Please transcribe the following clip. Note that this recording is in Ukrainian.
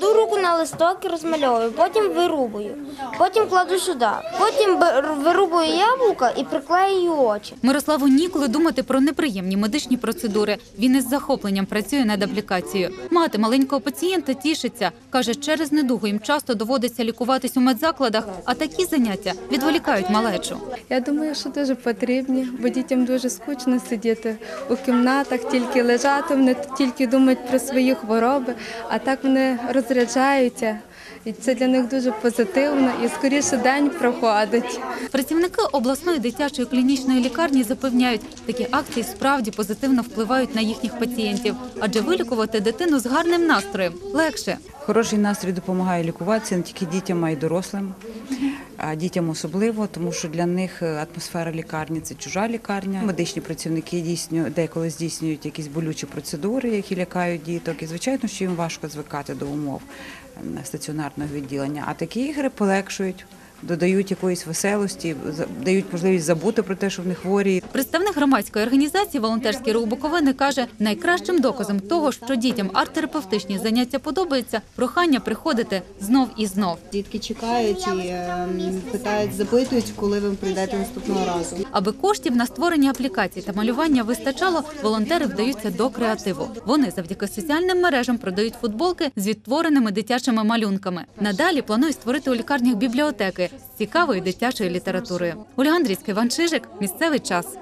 кладу руку на листок і розмальовую, потім вирубую, потім кладу сюди, потім вирубую яблука і приклею очі. Мирославу ніколи думати про неприємні медичні процедури. Він із захопленням працює над аплікацією. Мати маленького пацієнта тішиться. Каже, через недугу їм часто доводиться лікуватись у медзакладах, а такі заняття відволікають малечу. Я думаю, що дуже потрібні, бо дітям дуже скучно сидіти у кімнатах, тільки лежати, вони тільки думають про свої хвороби, а так вони розряджаються. І це для них дуже позитивно і скоріше день проходить. Працівники обласної дитячої клінічної лікарні запевняють, такі акції справді позитивно впливають на їхніх пацієнтів, адже вилікувати дитину з гарним настроєм легше. Хороший настрій допомагає лікуватися не тільки дітям, а й дорослим. А дітям особливо, тому що для них е, атмосфера лікарні це чужа лікарня. Медичні працівники дійсно деколи здійснюють якісь болючі процедури, які лякають діток. І звичайно, що їм важко звикати до умов стаціонарного відділення. А такі ігри полегшують, додають якоїсь веселості, дають можливість забути про те, що вони хворі. Представник громадської організації Волонтерський рух Буковини каже, найкращим доказом того, що дітям арт-терапевтичні заняття подобаються, прохання приходити знов і знов. Дітки чекають і ем, питають, запитують, коли ви прийдете наступного разу. Аби коштів на створення аплікацій та малювання вистачало, волонтери вдаються до креативу. Вони завдяки соціальним мережам продають футболки з відтвореними дитячими малюнками. Надалі планують створити у лікарнях бібліотеки з цікавою дитячою літературою. Ольга Андрійська, Іван Чижик, місцевий час.